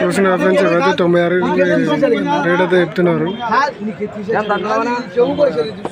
చూసిన ఫ్రెండ్స్ తొంభై ఆరు రేట్ అయితే చెప్తున్నారు.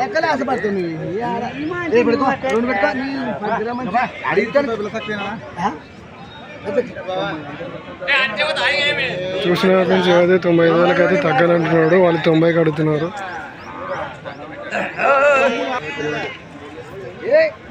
లెక్కలే ఆశపడుతుంది చూసిన తొంభై ఐదు వేలకి అయితే తగ్గాలంటున్నాడు. వాళ్ళు తొంభైకి అడుగుతున్నారు.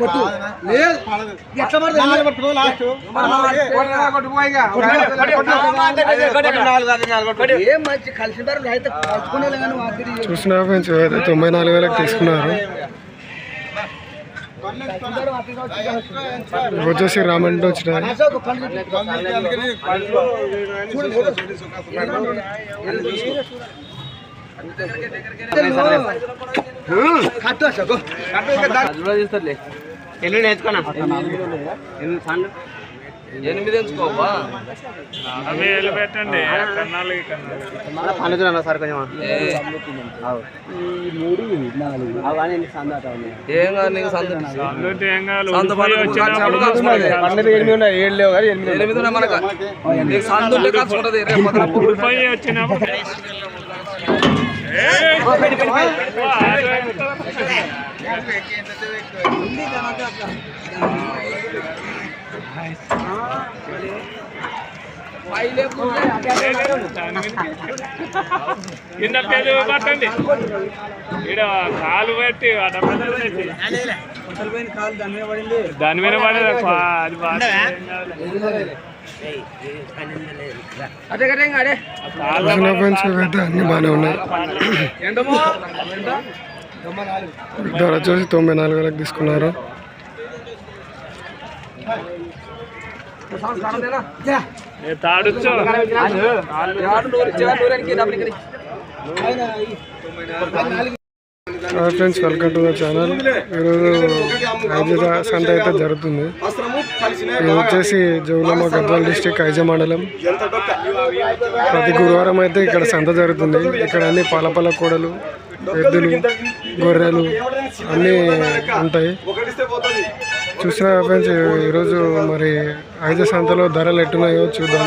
కొట్టు. లేదు. ఎట్లా పడుతుంది? చూసిన ఫ్రెండ్స్ ఏదైతే తొంభై నాలుగు వేలకు తీసుకున్నారు. వచ్చేసి రామంటే వచ్చినారు. అశోక్ పండు కట్టు అశోక్ ఎల్లు నేర్చుకున్నా ఎనిమిది ఎంచుకోవా? పండుతున్నా సార్ కొంచెం. ఏం. కాదు నీకు సంత సంత పన్నెండు ఎనిమిది ఉన్నాయి ఏడు లేవు కానీ ఎనిమిది ఎనిమిది ఉన్నాయి మనకు. నీకు కలుసుకుంటది రేపు కింద పేరు పట్టండి ఈడ కాలు పెట్టి. దాని మీద పడేది. అది బాగా చూసిన ఫ్రెండ్స్ ఇవైతే అన్ని బాగానే ఉన్నాయి. ధర వచ్చేసి తొంభై నాలుగు వేలకు తీసుకున్నారు. తాడుచ్చు friends welcome to the channel. ఈరోజు ఐజా సంత అయితే జరుగుతుంది. ఇది వచ్చేసి జోగులమ్మ గద్వాల్ డిస్టిక్ ఐజ మండలం. ప్రతి గురువారం అయితే ఇక్కడ సంత జరుగుతుంది. ఇక్కడ అన్ని పాలపల్ల కూడలు ఎద్దులు గొర్రెలు అన్నీ ఉంటాయి. చూసిన ఫ్రెండ్స్ ఈరోజు మరి ఐజ సంతలో ధరలు ఎట్టున్నాయో చూద్దాం.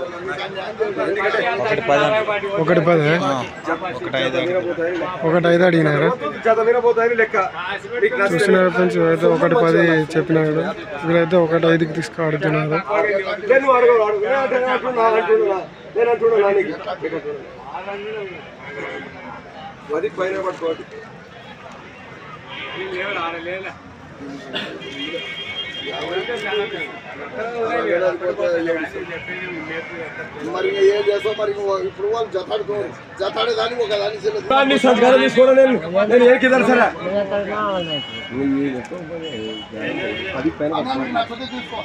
ఒకటి పది ఒకటి ఐదు అడిగినారా? చూస్తున్నారు ఫ్రెండ్స్ ఇవైతే ఒకటి పది చెప్పినాడు వీళ్ళైతే ఒకటి ఐదుకి తీసుకు అడుగుతున్నారు మరి ఏం చేస్తావు మరి ఇప్పుడు వాళ్ళు జతాడుకో జతాడే దాన్ని ఒక దాన్ని సంస్కారం తీసుకోవడం నేను నేను ఏ కింద సరే అది పైన. చూసుకో.